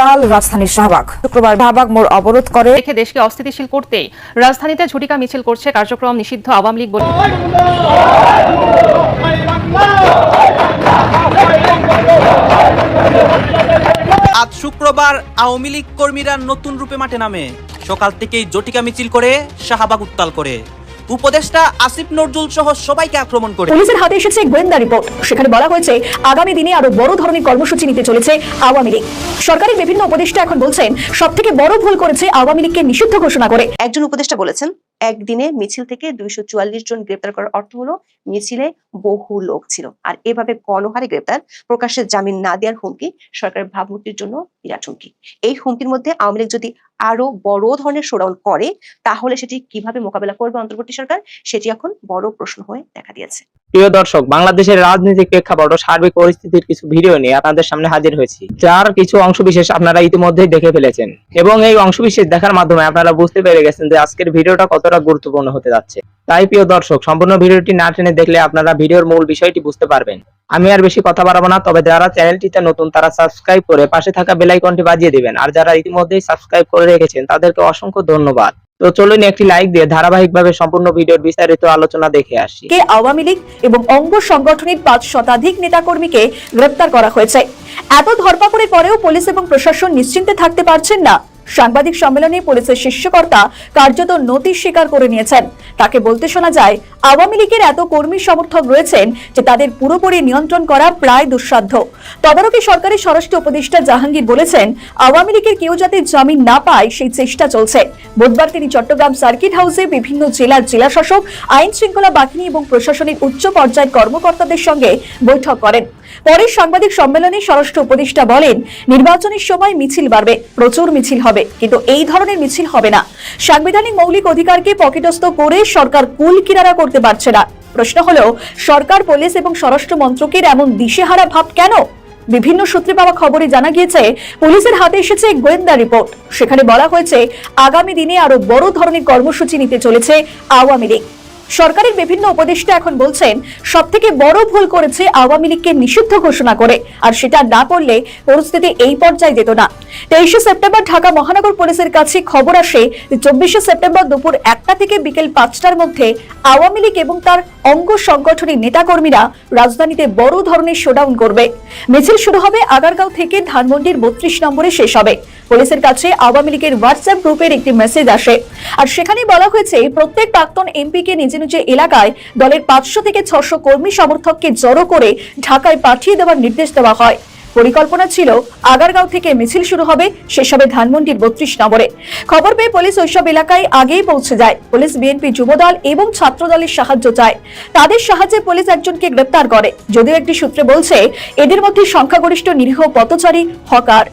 কাল রাজধানীর শাহবাগ। শুক্রবার শাহবাগ মোড় অবরোধ করে রেখে দেশকে অস্থিতিশীল করতেই রাজধানীতে ঝুটিকা মিছিল করছে কার্যক্রম নিষিদ্ধ আওয়ামী লীগ বলে আজ শুক্রবার আওয়ামী লীগ কর্মীরা নতুন রূপে মাঠে নামে। সকাল থেকেই জটিকা মিছিল করে শাহবাগ উত্তাল করে। উপদেষ্টা আসিফ নজরুল সহ সবাইকে আক্রমণ করে। পুলিশের হাতে এসেছে গোয়েন্দা রিপোর্ট। সেখানে বলা হয়েছে আগামী দিনে আরও বড় ধরনের কর্মসূচি নিতে চলেছে আওয়ামী লীগ। সরকারের বিভিন্ন উপদেষ্টা এখন বলছেন সব থেকে বড় ভুল করেছে আওয়ামী লীগকে নিষিদ্ধ ঘোষণা করে। একজন উপদেষ্টা বলেছেন একদিনে মিছিল থেকে দুইশো চুয়াল্লিশ জন গ্রেপ্তার করার অর্থ হলো মিছিলে বহু লোক ছিল। আর এভাবে গণহারে গ্রেপ্তার প্রকাশ্যে জামিন না দেওয়ার হুমকি সরকারের ভাবমূর্তির জন্য বিরাট হুমকি। এই হুমকির মধ্যে আওয়ামী লীগ যদি আরও বড় ধরনের শোডাউন করে, তাহলে সেটি কীভাবে মোকাবেলা করবে অন্তর্বর্তী সরকার? সেটি এখন বড় প্রশ্ন হয়ে দেখা দিয়েছে। প্রিয় দর্শক, বাংলাদেশের রাজনৈতিক প্রেক্ষাপট ও সার্বিক পরিস্থিতির কিছু ভিডিও নিয়ে আপনাদের সামনে হাজির হয়েছি, যার কিছু অংশবিশেষ আপনারা ইতিমধ্যেই দেখে ফেলেছেন এবং এই অংশবিশেষ দেখার মাধ্যমে আপনারা বুঝতে পেরে গেছেন যে আজকের ভিডিওটা কতটা গুরুত্বপূর্ণ হতে যাচ্ছে। তাই প্রিয় দর্শক, সম্পূর্ণ ভিডিওটি না টেনে দেখলে আপনারা ভিডিওর মূল বিষয়টি বুঝতে পারবেন। আমি আর বেশি কথা বাড়াবো না, তবে যারা চ্যানেলটিতে নতুন তারা সাবস্ক্রাইব করে পাশে থাকা বেল আইকনটি বাজিয়ে দিবেন, আর যারা ইতিমধ্যেই সাবস্ক্রাইব করে রেখেছেন, তাদেরকে অসংখ্য ধন্যবাদ। তো চলুন একটি লাইক দিয়ে ধারাবাহিকভাবে সম্পূর্ণ ভিডিওর বিস্তারিত আলোচনা দেখে আসি। কে আওয়ামী লীগ এবং অঙ্গ সংগঠনের পাঁচ শতাধিক নেতাকর্মীকে গ্রেপ্তার করা হয়েছে? এত ধরপাকড়ের পরেও পুলিশ এবং প্রশাসন নিশ্চিন্তে থাকতে পারছেন না। সাংবাদিক সম্মেলনে পুলিশের শীর্ষকর্তা কার্যত নতি স্বীকার করে নিয়েছেন। তাকে বলতে শোনা যায়, আওয়ামী লীগের এত কর্মী সমর্থক রয়েছেন যে তাদের পুরোপুরি নিয়ন্ত্রণ করা প্রায় দুঃসাধ্য। তদারকি সরকারের স্বরাষ্ট্র উপদেষ্টা জাহাঙ্গীর বলেছেন, আওয়ামী লীগের কেউ যাতে জামিন না পায়, সেই চেষ্টা চলছে। বুধবার তিনি চট্টগ্রাম সার্কিট হাউসে বিভিন্ন জেলার জেলাশাসক আইন শৃঙ্খলা বাহিনী এবং প্রশাসনের উচ্চ পর্যায়ের কর্মকর্তাদের সঙ্গে বৈঠক করেন। পরে সাংবাদিক সম্মেলনে স্বরাষ্ট্র উপদেষ্টা বলেন, নির্বাচনের সময় মিছিল বাড়বে, প্রচুর মিছিল হবে, কিন্তু এই ধরনের মিছিল হবে না। সাংবিধানিক মৌলিক অধিকারকে পকেটস্থ করে সরকার কুল কিনারা করতে পারছে না। প্রশ্ন হলো, সরকার, পুলিশ এবং স্বরাষ্ট্র মন্ত্রকের এমন দিশেহারা ভাব কেন? বিভিন্ন সূত্রে পাওয়া খবরে জানা গিয়েছে, পুলিশের হাতে এসেছে গোয়েন্দা রিপোর্ট। সেখানে বলা হয়েছে, আগামী দিনে আরও বড় ধরনের কর্মসূচি নিতে চলেছে আওয়ামী লীগ। সরকারের বিভিন্ন উপদেষ্টা এখন বলছেন সব থেকে বড় ভুল করেছে আওয়ামী লীগকে নিষিদ্ধ ঘোষণা করে, আর সেটা না করলে পরিস্থিতি এই পর্যায়ে যেত না। তেইশে সেপ্টেম্বর ঢাকা মহানগর পুলিশের কাছে খবর আসে চব্বিশে সেপ্টেম্বর দুপুর একটা থেকে বিকেল পাঁচটার মধ্যে আওয়ামী লীগ এবং তার অঙ্গ সংগঠনের নেতাকর্মীরা রাজধানীতে বড় ধরনের শোডাউন করবে। মিছিল শুরু হবে আগারগাঁও থেকে ধানমন্ডির বত্রিশ নম্বরে শেষ হবে। পুলিশের কাছে আওয়ামী লীগের হোয়াটসঅ্যাপ গ্রুপের একটি মেসেজ আসে। আর সেখানে বলা হয়েছে, প্রত্যেক প্রাক্তন এমপিকে নিজে নিজে এলাকায় দলের পাঁচশো থেকে ছশো কর্মী সমর্থককে জড়ো করে ঢাকায় পাঠিয়ে দেওয়ার নির্দেশ দেওয়া হয়। পরিকল্পনা ছিল, আগারগাঁও থেকে মিছিল শুরু হবে শেষ হবে ধানমন্ডির বত্রিশ নম্বরে। খবর পেয়ে পুলিশ ওইসব এলাকায় আগেই পৌঁছে যায়। পুলিশ, বিএনপি যুবদল এবং ছাত্র দলের সাহায্য চায়। তাদের সাহায্যে পুলিশ একজনকে গ্রেপ্তার করে। যদিও একটি সূত্রে বলছে, এদের মধ্যে সংখ্যাগরিষ্ঠ নিরীহ পথচারী হকার।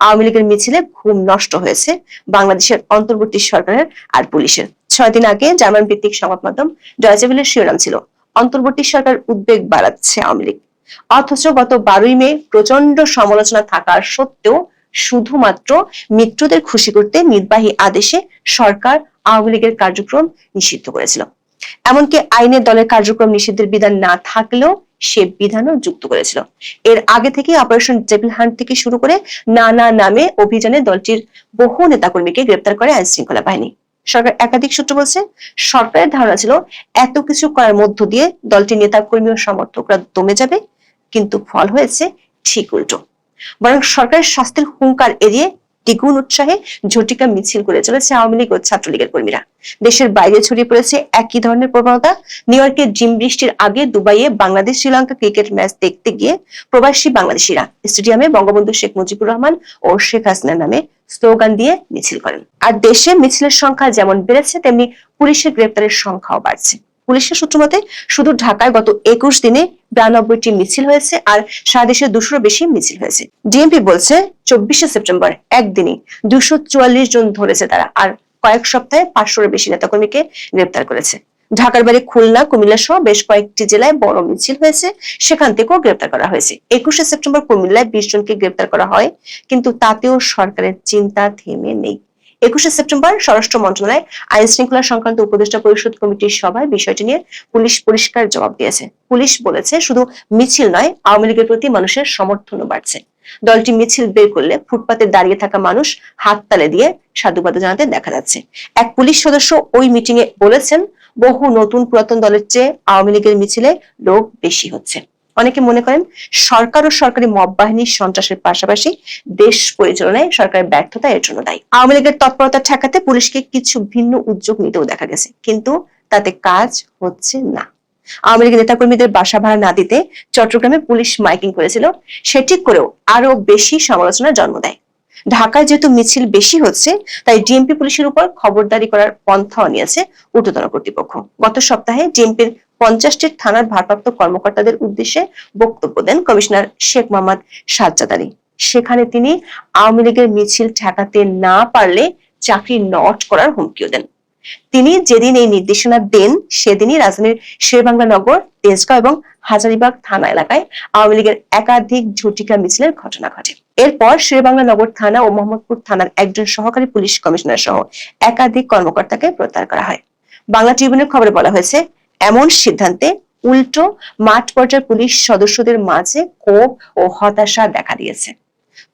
আওয়ামী লীগের মিছিলে ঘুম নষ্ট হয়েছে বাংলাদেশের অন্তর্বর্তী সরকারের আর পুলিশের। ছয় দিন আগে জার্মান ভিত্তিক সংবাদ মাধ্যম ডয়চেভেলের শিরোনাম ছিল, অন্তর্বর্তী সরকার উদ্বেগ বাড়াচ্ছে আওয়ামী লীগ। অথচ গত বারোই মে প্রচণ্ড সমালোচনা থাকার সত্ত্বেও শুধুমাত্র মিত্রদের খুশি করতে নির্বাহী আদেশে সরকার আওয়ামী লীগের কার্যক্রম নিষিদ্ধ করেছিল। এমনকি আইনের দলের কার্যক্রম নিষিদ্ধের বিধান না থাকলেও সে বিধানও যুক্ত করেছিল। এর আগে থেকে অপারেশন ডেভিল হান্ট থেকে শুরু করে নানা নামে অভিযানে দলটির বহু নেতাকর্মীকে গ্রেপ্তার করে আইন শৃঙ্খলা বাহিনী। সরকার একাধিক সূত্র বলছে, সরকারের ধারণা ছিল এত কিছু করার মধ্য দিয়ে দলটির নেতাকর্মী ও সমর্থকরা দমে যাবে, কিন্তু ফল হয়েছে ঠিক উল্টো। বরং সরকারের স্বাস্থ্যের হুঙ্কার এড়িয়ে দ্বিগুণ উৎসাহে ঝটিকা মিছিল করে চলেছে আওয়ামী লীগ ও ছাত্রলীগের কর্মীরা। দেশের বাইরে ছড়িয়ে পড়েছে একই ধরনের প্রবণতা। নিউ ইয়র্কের জিম বৃষ্টির আগে দুবাইয়ে বাংলাদেশ, শ্রীলঙ্কা ক্রিকেট ম্যাচ দেখতে গিয়ে প্রবাসী বাংলাদেশিরা স্টেডিয়ামে বঙ্গবন্ধু শেখ মুজিবুর রহমান ও শেখ হাসিনা নামে স্লোগান দিয়ে মিছিল করেন। আর দেশে মিছিলের সংখ্যা যেমন বেড়েছে, তেমনি পুলিশের গ্রেপ্তারের সংখ্যাও বাড়ছে। পুলিশের সূত্র মতে শুধু ঢাকায় গত একুশ দিনে বিরানব্বইটি মিছিল হয়েছে আর সারা দেশে দুশোর বেশি মিছিল হয়েছে। ডিএমপি বলছে, চব্বিশে সেপ্টেম্বর একদিনই দুশো চুয়াল্লিশ জন ধরেছে তারা আর কয়েক সপ্তাহে পাঁচশোর বেশি নেতাকর্মীকে গ্রেপ্তার করেছে। ঢাকার বাইরে খুলনা কুমিল্লা সহ বেশ কয়েকটি জেলায় বড় মিছিল হয়েছে, সেখান থেকেও গ্রেপ্তার করা হয়েছে। একুশে সেপ্টেম্বর কুমিল্লায় বিশ জনকে গ্রেপ্তার করা হয়, কিন্তু তাতেও সরকারের চিন্তা থেমে নেই। একুশে সেপ্টেম্বর স্বরাষ্ট্র মন্ত্রণালয় আইন শৃঙ্খলা সংক্রান্ত উপদেষ্টা পরিষদ কমিটির সভায় বিষয়টি নিয়ে পুলিশ পরিষ্কার জবাব দিয়েছে। পুলিশ বলেছে, শুধু মিছিল নয়, আওয়ামী লীগের প্রতি মানুষের সমর্থনও বাড়ছে। দলটি মিছিল বের করলে ফুটপাতে দাঁড়িয়ে থাকা মানুষ হাততালে দিয়ে সাধুবাদ জানাতে দেখা যাচ্ছে। এক পুলিশ সদস্য ওই মিটিং এ বলেছেন, বহু নতুন পুরাতন দলের চেয়ে আওয়ামী লীগের মিছিলে লোক বেশি হচ্ছে। অনেকে মনে করেন সরকার ও সরকারি মব বাহিনীর সন্ত্রাসের পাশাপাশি দেশ পরিচালনায় সরকারের ব্যর্থতা এর জন্য দায়ী। আওয়ামী লীগের তৎপরতা ঠেকাতে পুলিশকে কিছু ভিন্ন উদ্যোগ নিতেও দেখা গেছে, কিন্তু তাতে কাজ হচ্ছে না। আওয়ামী লীগের নেতাকর্মীদের বাসা ভাড়া না দিতে চট্টগ্রামে পুলিশ মাইকিং করেছিল সেটি করেও আরও বেশি সমালোচনার জন্ম দেয়। ঢাকায় যেহেতু মিছিল বেশি হচ্ছে, তাই ডিএমপি পুলিশের উপর খবরদারি করার পন্থাও নিয়েছে ঊর্ধ্বতন কর্তৃপক্ষ। গত সপ্তাহে ডিএমপির পঞ্চাশটি থানার ভারপ্রাপ্ত কর্মকর্তাদের উদ্দেশ্যে বক্তব্য দেন কমিশনার শেখ মোহাম্মদ সাজ্জাদ আলী। সেখানে তিনি আওয়ামী লীগের মিছিল ঠেকাতে না পারলে চাকরি নট করার হুমকিও দেন। তিনি যেদিন এই নির্দেশনা দেন, সেদিনই রাজধানীর শেরবাংলা নগর, তেজগাঁও এবং হাজারিবাগ থানা এলাকায় আওয়ামী লীগের একাধিক ঝটিকা মিছিলের ঘটনা ঘটে। এরপর শেরবাংলা নগর থানা ও মোহাম্মদপুর থানার একজন সহকারী পুলিশ কমিশনার সহ একাধিক কর্মকর্তাকে প্রত্যাহার করা হয়। বাংলা ট্রিবিউনের খবরে বলা হয়েছে এমন সিদ্ধান্তে উল্টো মাঠ পর্যায়ের পুলিশ সদস্যদের মাঝে ক্ষোভ ও হতাশা দেখা দিয়েছে।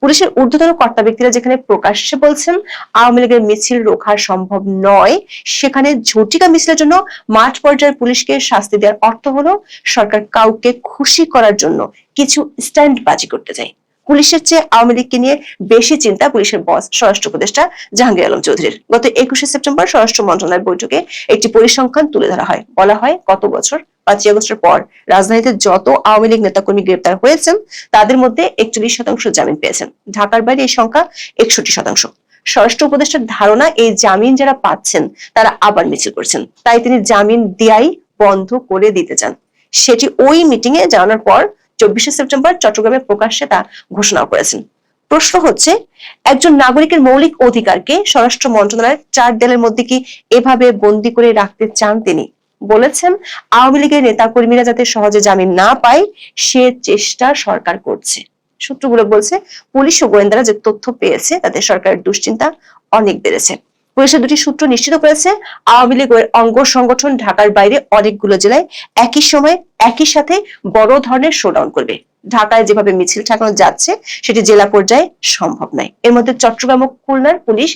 পুলিশের ঊর্ধ্বতন কর্তা ব্যক্তিরা যেখানে প্রকাশ্যে বলছেন, আওয়ামী লীগের মিছিল রোখা সম্ভব নয়, সেখানে ঝটিকা মিছিলের জন্য মাঠ পর্যায়ের পুলিশকে শাস্তি দেওয়ার অর্থ হলো, সরকার কাউকে খুশি করার জন্য কিছু স্ট্যান্ড বাজি করতে চায়। পুলিশের চেয়ে আওয়ামী লীগকে নিয়ে বেশি চিন্তা পুলিশের বস স্বরাষ্ট্র উপদেষ্টা জাহাঙ্গীর আলম চৌধুরীর। গত একুশে সেপ্টেম্বর স্বরাষ্ট্র মন্ত্রণালয়ের বৈঠকে একটি পরিসংখ্যান তুলে ধরা হয়। বলা হয়, গত বছর, পাঁচই আগস্টের পর রাজধানীতে যত আওয়ামী লীগ নেতাকর্মী গ্রেপ্তার হয়েছেন, তাদের মধ্যে একচল্লিশ শতাংশ জামিন পেয়েছেন। ঢাকার বাইরে এই সংখ্যা একষট্টি শতাংশ। স্বরাষ্ট্র উপদেষ্টার ধারণা, এই জামিন যারা পাচ্ছেন, তারা আবার মিছিল করছেন। তাই তিনি জামিন দেয়াই বন্ধ করে দিতে চান। সেটি ওই মিটিং এ জানানোর পর চব্বিশে সেপ্টেম্বর চট্টগ্রামে প্রকাশ্যে তা ঘোষণা করেছেন। প্রশ্ন হচ্ছে, একজন নাগরিকের মৌলিক অধিকারকে স্বরাষ্ট্র মন্ত্রণালয়ের চার দেয়ালের মধ্যে কি এভাবে বন্দি করে রাখতে চান তিনি? বলেছেন, আওয়ামী লীগের নেতাকর্মীরা যাতে সহজে জামিন না পায়, সে চেষ্টা সরকার করছে। সূত্রগুলো বলছে, পুলিশ ও গোয়েন্দারা যে তথ্য পেয়েছে, তাতে সরকারের দুশ্চিন্তা অনেক বেড়েছে। পুলিশের দুটি সূত্র নিশ্চিত করেছে, আওয়ামী লীগের অঙ্গ সংগঠন ঢাকার বাইরে অনেকগুলো জেলায় একই সময় একই সাথে বড় ধরনের শোডাউন করবে। ঢাকায় যেভাবে মিছিল ঠেকানো যাচ্ছে, সেটি জেলা পর্যায়ে সম্ভব নয়। এর মধ্যে চট্টগ্রাম ও খুলনার পুলিশ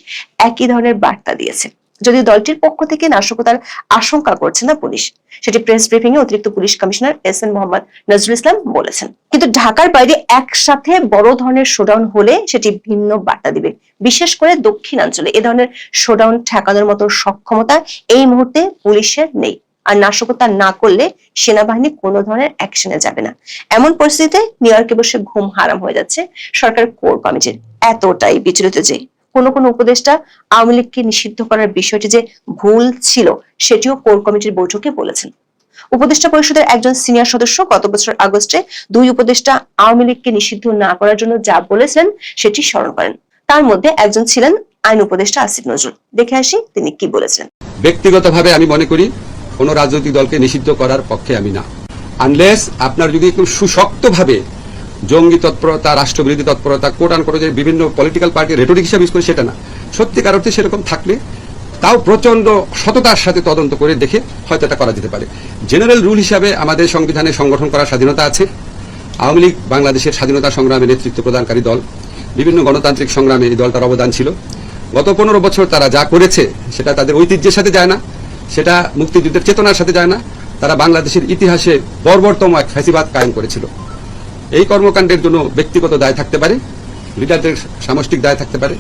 একই ধরনের বার্তা দিয়েছে। যদিও দলটির পক্ষ থেকে নাশকতার আশঙ্কা করছে না পুলিশ। সেটি প্রেস ব্রিফিং এ অতিরিক্ত police commissioner S N Mohammad Nazrul Islam বলেছেন। কিন্তু ঢাকার বাইরে একসাথে বড় ধরনের শোডাউন হলে সেটি ভিন্ন বার্তা দিবে। বিশেষ করে দক্ষিণাঞ্চলে এ ধরনের শোডাউন ঠেকানোর মতো সক্ষমতা এই মুহূর্তে পুলিশের নেই। আর নাশকতা না করলে সেনাবাহিনী কোনো ধরনের অ্যাকশনে যাবে না। এমন পরিস্থিতিতে নিউ ইয়র্কে বসে ঘুম হারাম হয়ে যাচ্ছে সরকার কোর কমিটির। এতটাই বিচলিত যে কোন কোন উপদেষ্টা আওয়ামী লীগকে নিষিদ্ধ করার বিষয়টি যে ভুল ছিল, সেটিও কোর কমিটির বৈঠকে বলেছেন। উপদেষ্টা পরিষদের একজন সিনিয়র সদস্য গত বছর আগস্টে দুই উপদেষ্টা আওয়ামী লীগকে নিষিদ্ধ না করার জন্য যা বলেছিলেন সেটি স্মরণ করেন। তার মধ্যে একজন ছিলেন আইন উপদেষ্টা আসিফ নজরুল। দেখে আসি তিনি কি বলেছিলেন ব্যক্তিগতভাবে আমি মনে করি, কোনো রাজনৈতিক দলকে নিষিদ্ধ করার পক্ষে আমি না। আনলেস আপনার যদি একটু সুশক্তভাবে জঙ্গি তৎপরতা, রাষ্ট্রবিরোধী তৎপরতা কোট আন করে যে বিভিন্ন পলিটিক্যাল পার্টি রেটোরিক হিসাবে ইউজ করে সেটা না। সত্যিকার অর্থে সেরকম থাকলে তাও প্রচণ্ড সততার সাথে তদন্ত করে দেখে হয়তো এটা করা যেতে পারে। জেনারেল রুল হিসাবে আমাদের সংবিধানে সংগঠন করার স্বাধীনতা আছে। আওয়ামী লীগ বাংলাদেশের স্বাধীনতা সংগ্রামে নেতৃত্ব প্রদানকারী দল। বিভিন্ন গণতান্ত্রিক সংগ্রামে এই দলটার অবদান ছিল। গত পনেরো বছর তারা যা করেছে, সেটা তাদের ঐতিহ্যের সাথে যায় না। সেটা মুক্তিযুদ্ধের চেতনার সাথে যায় না। তারা বাংলাদেশের ইতিহাসে বর্বরতম এক ফ্যাসিবাদ কায়েম করেছিল। এই কর্মকাণ্ডের জন্য ব্যক্তিগত দায় থাকতে পারে, লিডারদের সামষ্টিক দায় থাকতে পারে,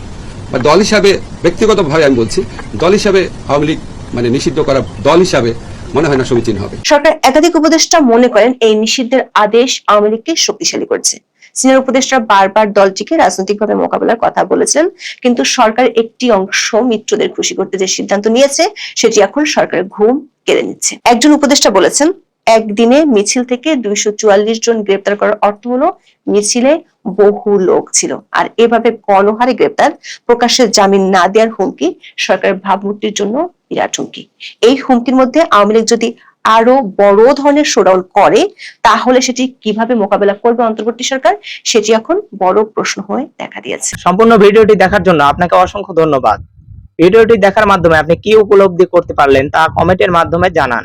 বা দল হিসাবে ব্যক্তিগতভাবে আমি বলছি, দল হিসাবে আওয়ামী লীগ মানে নিষিদ্ধ করা দল হিসাবে মনে হয় না সমীচীন হবে। সরকার একাধিক উপদেষ্টা মনে করেন এই নিষিদ্ধের আদেশ আওয়ামী লীগকে শক্তিশালী করছে। সিনিয়র উপদেষ্টা বারবার দলটিকে রাজনৈতিকভাবে মোকাবেলার কথা বলেছেন কিন্তু সরকার একটি অংশ মিত্রদের খুশি করতে যে সিদ্ধান্ত নিয়েছে, সেটি এখন সরকারের ঘুম কেড়ে নিচ্ছে। একজন উপদেষ্টা বলেছেন একদিনে মিছিল থেকে দুইশো চুয়াল্লিশ জন গ্রেপ্তার করার অর্থ হলো মিছিলে বহু লোক ছিল। আর এভাবে গণহারে গ্রেপ্তার প্রকাশ্যে জামিন না দেওয়ার হুমকি সরকারের ভাবমূর্তির জন্য বিরাট হুমকি। এই হুমকির মধ্যে আওয়ামী লীগ যদি আরও বড় ধরনের শোডাউন করে, তাহলে সেটি কীভাবে মোকাবেলা করবে অন্তর্বর্তী সরকার? সেটি এখন বড় প্রশ্ন হয়ে দেখা দিয়েছে। সম্পূর্ণ ভিডিওটি দেখার জন্য আপনাকে অসংখ্য ধন্যবাদ। ভিডিওটি দেখার মাধ্যমে আপনি কি উপলব্ধি করতে পারলেন তা কমেন্টের মাধ্যমে জানান।